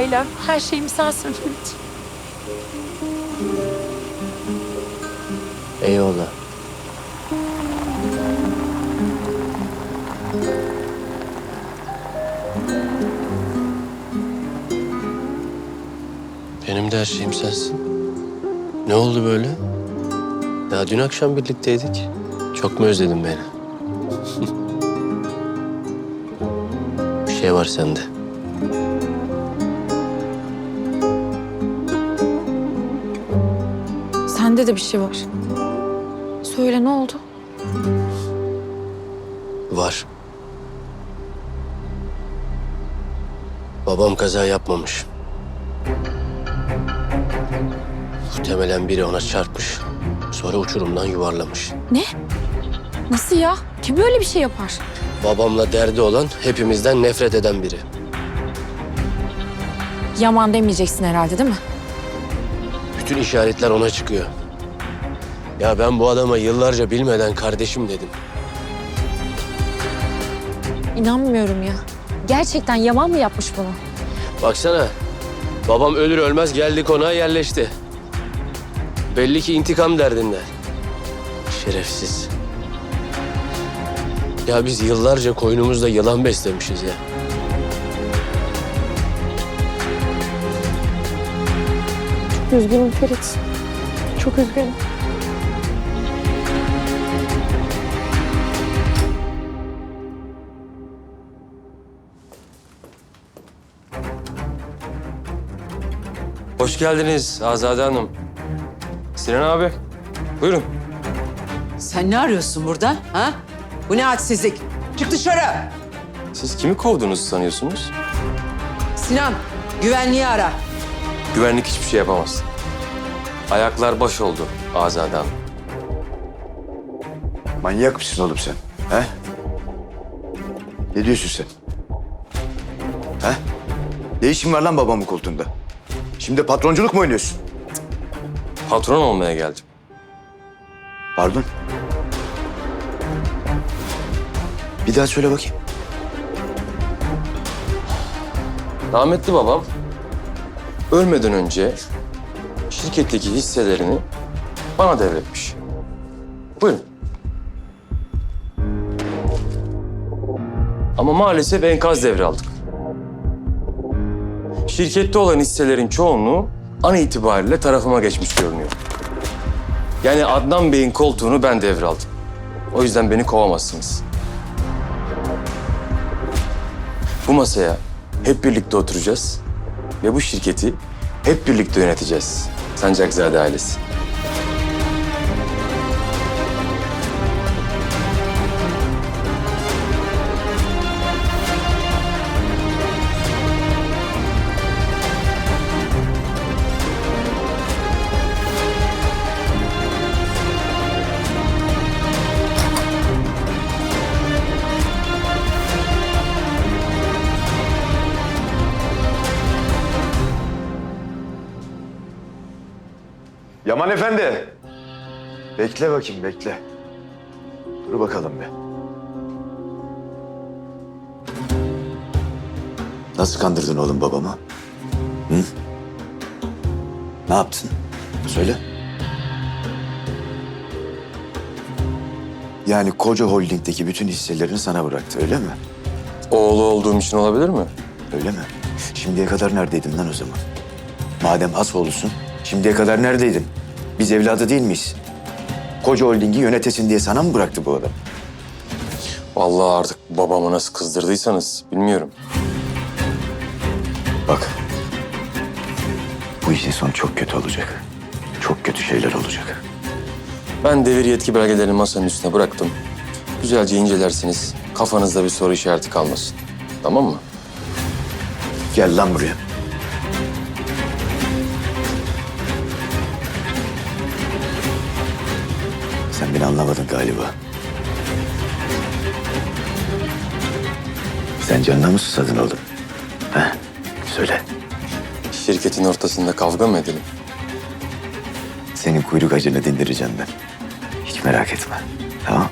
ailem. Her şeyim sensin Ümit. Eyvallah. Benim de her şeyim sensin. Ne oldu böyle? Ya dün akşam birlikteydik. Çok mu özledin beni? Bir şey var sende. Sende de bir şey var. Söyle ne oldu? Var. Babam kaza yapmamış. Muhtemelen biri ona çarpmış. Sonra uçurumdan yuvarlamış. Ne? Nasıl ya? Kim böyle bir şey yapar? Babamla derdi olan hepimizden nefret eden biri. Yaman demeyeceksin herhalde değil mi? Bütün işaretler ona çıkıyor. Ya ben bu adama yıllarca bilmeden kardeşim dedim. İnanmıyorum ya. Gerçekten Yaman mı yapmış bunu? Baksana. Babam ölür ölmez geldi konağa yerleşti. Belli ki intikam derdinde. Şerefsiz. Ya biz yıllarca koynumuzda yılan beslemişiz ya. Üzgünüm Ferit. Çok üzgünüm. Hoş geldiniz Azade Hanım. Sinan abi, buyurun. Sen ne arıyorsun burada? Ha? Bu ne hadsizlik? Çık dışarı. Siz kimi kovduğunuzu sanıyorsunuz? Sinan, güvenliği ara. Güvenlik hiçbir şey yapamaz. Ayaklar baş oldu Azade Hanım. Manyak mısın oğlum sen? He? Ne diyorsun sen? He? Ne işin var lan babamın koltuğunda? Şimdi patronculuk mu oynuyorsun? Patron olmaya geldim. Pardon? Bir daha söyle bakayım. Rahmetli babam ölmeden önce şirketteki hisselerini bana devretmiş. Buyurun. Ama maalesef enkaz devraldık. Şirkette olan hisselerin çoğunluğu an itibariyle tarafıma geçmiş görünüyor. Yani Adnan Bey'in koltuğunu ben devraldım. O yüzden beni kovamazsınız. Bu masaya hep birlikte oturacağız ve bu şirketi hep birlikte yöneteceğiz. Sancakzade ailesi. Yaman Efendi. Bekle bakayım bekle. Dur bakalım bir. Nasıl kandırdın oğlum babamı? Hı? Ne yaptın? Söyle. Yani koca holdingdeki bütün hisselerini sana bıraktı öyle mi? Oğlu olduğum için olabilir mi? Öyle mi? Şimdiye kadar neredeydin lan o zaman? Madem has oğlusun, şimdiye kadar neredeydin? Biz evladı değil miyiz? Koca holdingi yönetesin diye sana mı bıraktı bu adam? Vallahi artık babamı nasıl kızdırdıysanız bilmiyorum. Bak. Bu işin sonu çok kötü olacak. Çok kötü şeyler olacak. Ben devir yetki belgelerini masanın üstüne bıraktım. Güzelce incelersiniz. Kafanızda bir soru işareti kalmasın. Tamam mı? Gel lan buraya. Sen beni anlamadın galiba. Sen canına mı susadın oğlum? Ha? Söyle. Şirketin ortasında kavga mı edelim? Senin kuyruk acını dindireceğim ben. Hiç merak etme. Tamam.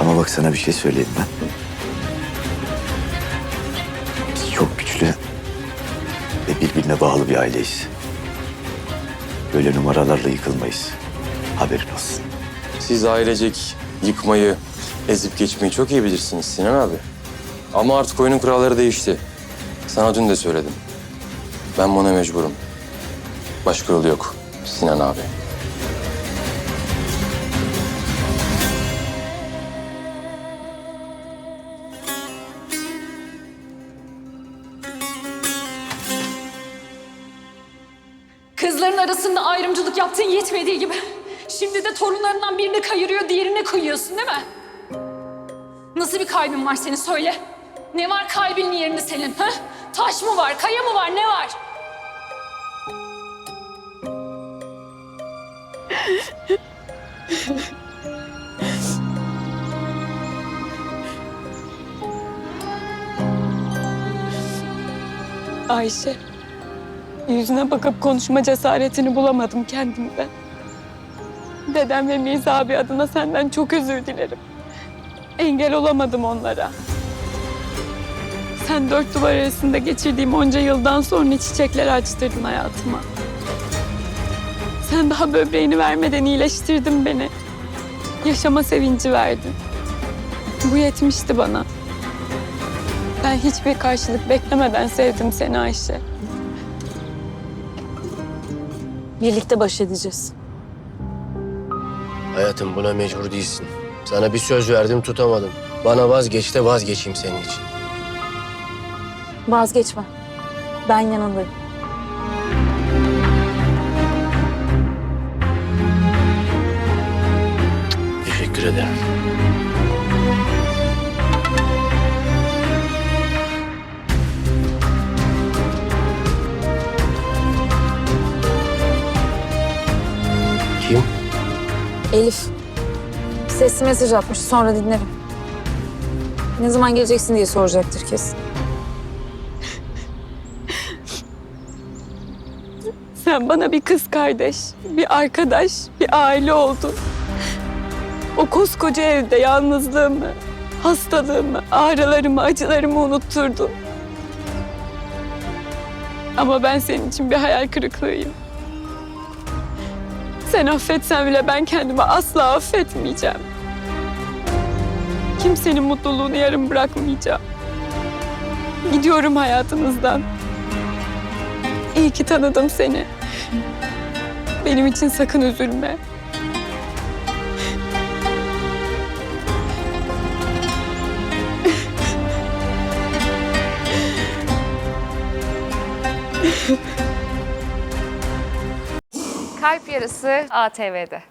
Ama bak sana bir şey söyleyeyim ben. Biz çok güçlü, ve birbirine bağlı bir aileyiz. Böyle numaralarla yıkılmayız. Haberin olsun. Siz ailecek yıkmayı, ezip geçmeyi çok iyi bilirsiniz Sinan abi. Ama artık oyunun kuralları değişti. Sana dün de söyledim. Ben buna mecburum. Başka yolu yok Sinan abi. Kızların arasında ayrımcılık yaptığın yetmediği gibi. Şimdi de torunlarından birini kayırıyor, diğerine kıyıyorsun değil mi? Nasıl bir kalbin var senin söyle. Ne var kalbinin yerinde senin? Ha? Taş mı var, kaya mı var, ne var? Ayşe, yüzüne bakıp konuşma cesaretini bulamadım kendimde. Dedem ve Mirza abi adına senden çok özür dilerim. Engel olamadım onlara. Sen dört duvar arasında geçirdiğim onca yıldan sonra çiçekler açtırdın hayatıma. Sen daha böbreğini vermeden iyileştirdin beni. Yaşama sevinci verdin. Bu yetmişti bana. Ben hiçbir karşılık beklemeden sevdim seni Ayşe. Birlikte baş edeceğiz. Hayatım buna mecbur değilsin. Sana bir söz verdim tutamadım. Bana vazgeç de vazgeçeyim senin için. Vazgeçme. Ben yanındayım. Teşekkür ederim. Kim? Elif. Sesli mesaj atmış. Sonra dinlerim. Ne zaman geleceksin diye soracaktır kesin. Sen bana bir kız kardeş, bir arkadaş, bir aile oldun. O koskoca evde yalnızlığımı, hastalığımı, ağrılarımı, acılarımı unutturdun. Ama ben senin için bir hayal kırıklığıyım. Sen affetsen bile ben kendimi asla affetmeyeceğim. Kimsenin mutluluğunu yarım bırakmayacağım. Gidiyorum hayatınızdan. İyi ki tanıdım seni. Benim için sakın üzülme. Kalp Yarısı ATV'de.